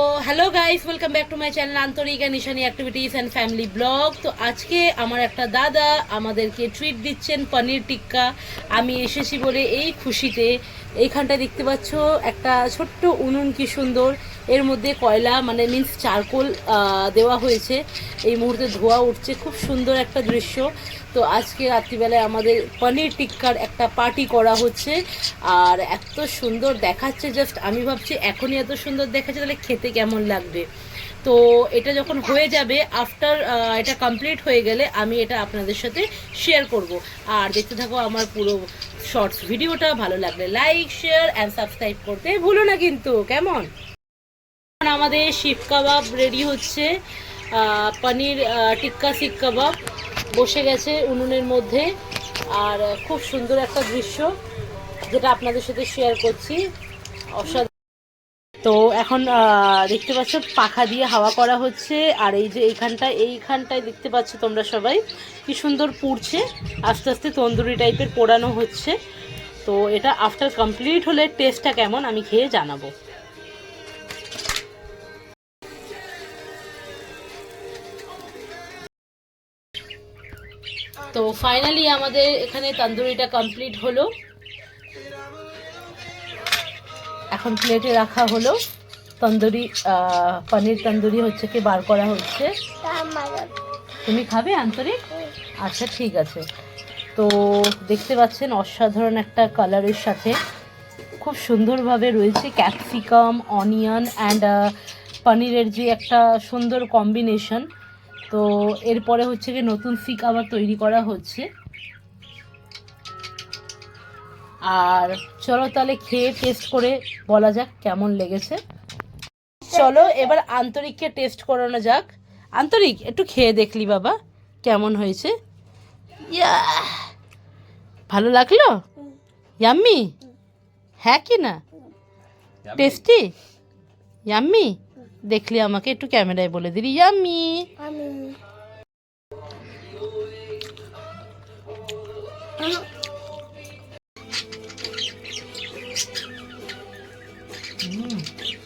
তো hello guys welcome back to my channel আন্তরিক নিশানি activities and family vlog তো আজকে আমার একটা দাদা আমাদেরকে ট্রিট দিচ্ছেন পনির টিক্কা। আমি এসেছি বলে এই খুশিতে। এইখানটা দেখতে পাচ্ছ একটা ছোট্ট উনুন কি সুন্দর। এর মধ্যে কয়লা মানে মিন্স চারকোল দেওয়া হয়েছে। এই মুহূর্তে ধোয়া উঠছে, খুব সুন্দর একটা দৃশ্য। তো আজকে রাত্রিবেলায় আমাদের পনির টিক্কার একটা পার্টি করা হচ্ছে। আর এত সুন্দর দেখাচ্ছে জাস্ট আমি ভাবছি এখনই এত সুন্দর দেখাচ্ছে, তাহলে খেতে কেমন লাগবে? তো এটা যখন হয়ে যাবে আফটার এটা কমপ্লিট হয়ে গেলে আমি এটা আপনাদের সাথে শেয়ার করব। আর দেখতে থাকো আমার পুরো শর্টস ভিডিওটা ভালো লাগলে লাইক শেয়ার অ্যান্ড সাবস্ক্রাইব করতে ভুলো না কিন্তু, কেমন? আমাদের শিফ কাবাব রেডি হচ্ছে। পনির টিক্কা শিক কাবাব বসে গেছে উনুনের মধ্যে। আর খুব সুন্দর একটা দৃশ্য যেটা আপনাদের সাথে শেয়ার করছি। অসাধারণ। তো এখন দেখতে পাচ্ছ পাখা দিয়ে হাওয়া করা হচ্ছে। আর এই যে এইখানটায় এইখানটায় দেখতে পাচ্ছ তোমরা সবাই কি সুন্দর পুড়ছে। আস্তে আস্তে তন্দুরি টাইপের পোড়ানো হচ্ছে। তো এটা আফটার কমপ্লিট হলে টেস্টটা কেমন আমি খেয়ে জানাব। তো ফাইনালি আমাদের এখানে তন্দুরিটা কমপ্লিট হলো। এখন প্লেটে রাখা হলো তন্দুরি পনির তন্দুরি হচ্ছে কি বার করা হচ্ছে। তুমি খাবে আন্তরিক? আচ্ছা ঠিক আছে। তো দেখতে পাচ্ছেন অসাধারণ একটা কালারের সাথে খুব সুন্দরভাবে রয়েছে ক্যাপসিকাম অনিয়ন অ্যান্ড পনিরের যে একটা সুন্দর কম্বিনেশন তো এরপরে হচ্ছে কি নতুন ফিক আবার তৈরি করা হচ্ছে। আর চলো তাহলে খেয়ে টেস্ট করে বলা যাক কেমন লেগেছে। চলো এবার আন্তরিককে টেস্ট করানো যাক। আন্তরিক একটু খেয়ে দেখলি বাবা কেমন হয়েছে। ইয়া ভালো লাগল? ইয়াম্মি? হ্যাঁ কি না? Tasty yummy? দেখলি আমাকে একটু ক্যামেরায় বলে দিলি। ইয়াম্মি! Mm.